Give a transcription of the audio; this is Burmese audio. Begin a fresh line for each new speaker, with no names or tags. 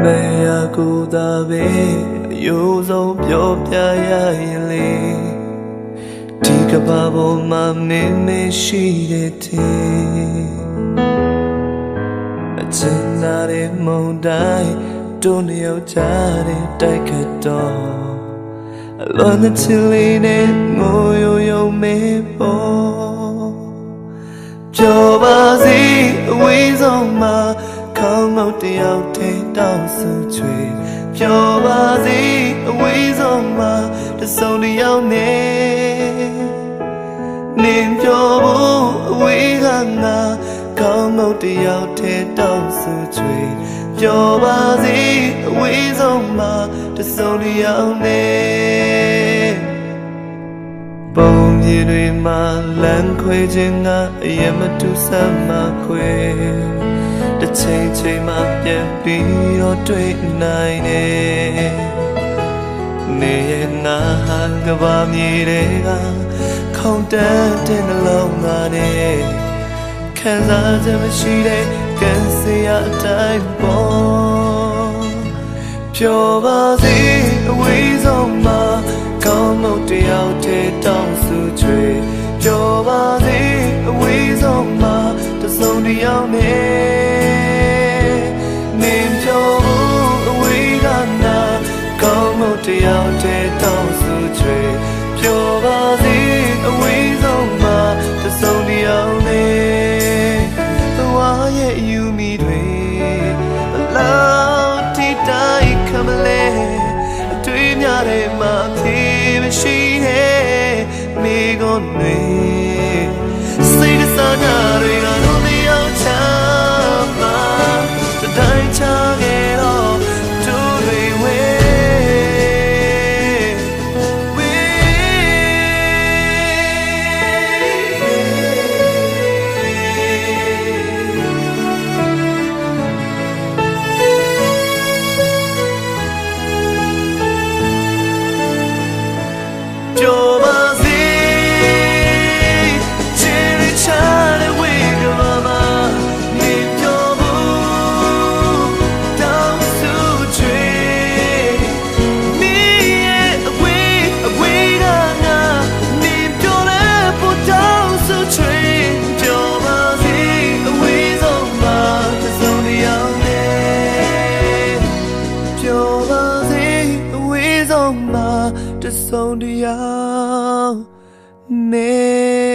မေရကိုသာပဲအယိုးဆုံးပြောပြရရင်လေဒီကဘာပေါ်မှာမင်းမရှိတဲ့တဲ့အချင်နာတဲ့မုန်တိုင်းတို့နှစ်ယောက်ကြားတဲ့တိုက်ခတ်တော့အလွန်တဲ့ချစ်လေးနဲ့ငိုယုံယုံမေပေါ်ပြောပါစေအဝေးဆုံးမှာ ခေါင်းငုတ်တယောက်ထိတောင်းဆူချွေပြောပါစေအဝေးဆုံးမှာတစ်စုံတစ်ယောက်နဲ့နင်ပြောဖို့အဝေးကငါခေါင်းငုတ်တယောက်ထိတောင်းဆူချွေပြောပါစေအဝေးဆုံးမှာတစ်စုံတစ်ယောက်နဲ့ပုံမြေတွေမှာလမ်းခွေခြင်းကအရင်မတူဆမ်းမခွေတစ် ချိန်ချိန်မှပြန်ပြီးတော့တွေ့နိုင်တယ်နေရနာကဘာမြေတွေကခေါင်းတန်းတဲ့နှလုံးသားနဲ့ခံစားချက်မရှိတဲ့ကံစရာအတိုင်းပေါ်ပြောပါစေအဝေးဆုံးမှာကောင်းမုတ်တယောက်တည်းတောင်းဆူချွေပြောပါစေအဝေးဆုံးမှာတစ်စုံတစ်ယောက်နဲ့ ယောက်တည်းတောင်းဆူချွေပြောပါစေအဝေးဆုံးမှာတစ်စုံတစ်ယောက်နဲ့သွားရဲ့ယူမိတွေအလားတီတိုင်းခမလဲအတွေ့များတဲ့မှာဖြေမရှိတဲ့မိကုန်တွေ မှာတဆုံတရားနေ